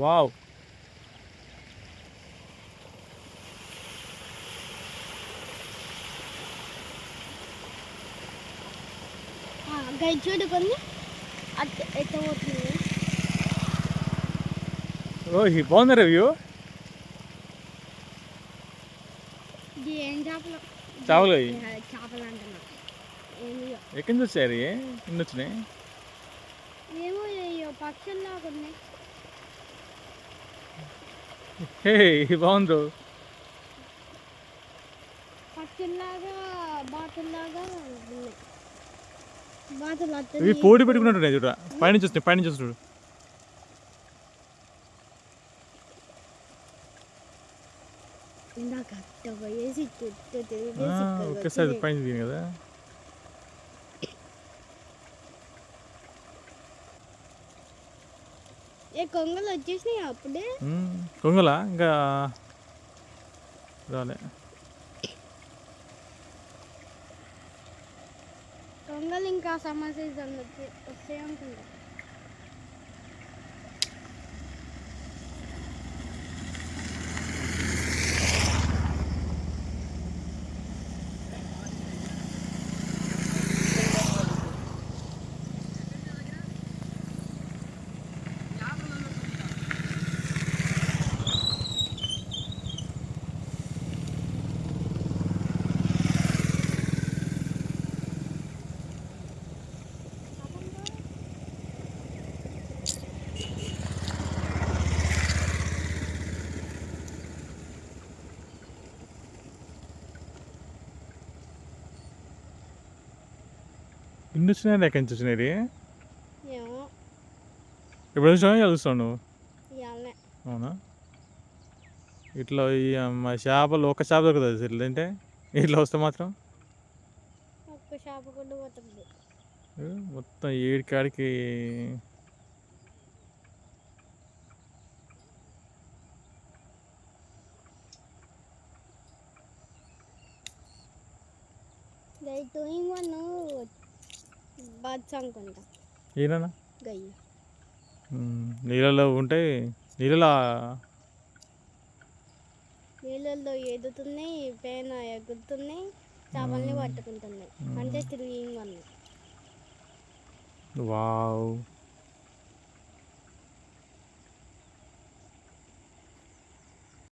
Wow. గై చూడు కొన్ని. ఎట్ట పోతుంది? ఓ ఈ బాగుంది రివ్యూ ఏం చేపలు? చేపలు చేపలు అంటున్నా. ఎక్కడి నుంచి వచ్చారు? ఎన్ని వచ్చినాయి? ఏమో పక్షుల్లాగా ఉన్నాయి. హే బాగుంది? బాతుల్లాగా ఇవి పోటీ పెట్టుకున్నట్టున్నాయి చూడ పైనుంచి వస్తున్నాయి పైనుంచి ఇక్కడికి ఒకేసారి. పైన కదా. కొంగలు వచ్చేసినాయి అప్పుడే. కొంగల? ఇంకా రాలే. కొంగలు ఇంకా సీజన్ వస్తాయి అనుకుంటా. ఇన్ని వచ్చినాయి ఎక్కడి నుంచి వచ్చినాయి ఏమో ఇప్పుడు వచ్చినా చదువుతావు నువ్వు అవునా ఇట్లా ఈ మా చేపలు ఒక చేప దొరుకుతుంది ఇట్లా అంటే ఇట్లా వస్తే మాత్రం మొత్తం ఏడి కాడికి అనుకుంటా గయ్య. నీళ్ళలో ఉంటే నీళ్ళలో నీళ్ళల్లో ఎదుగుతున్నాయి పైన ఎగురుతున్నాయి చేపల్ని పట్టుకుంటున్నాయి. అంటే త్రీ ఇన్ వన్ వావ్.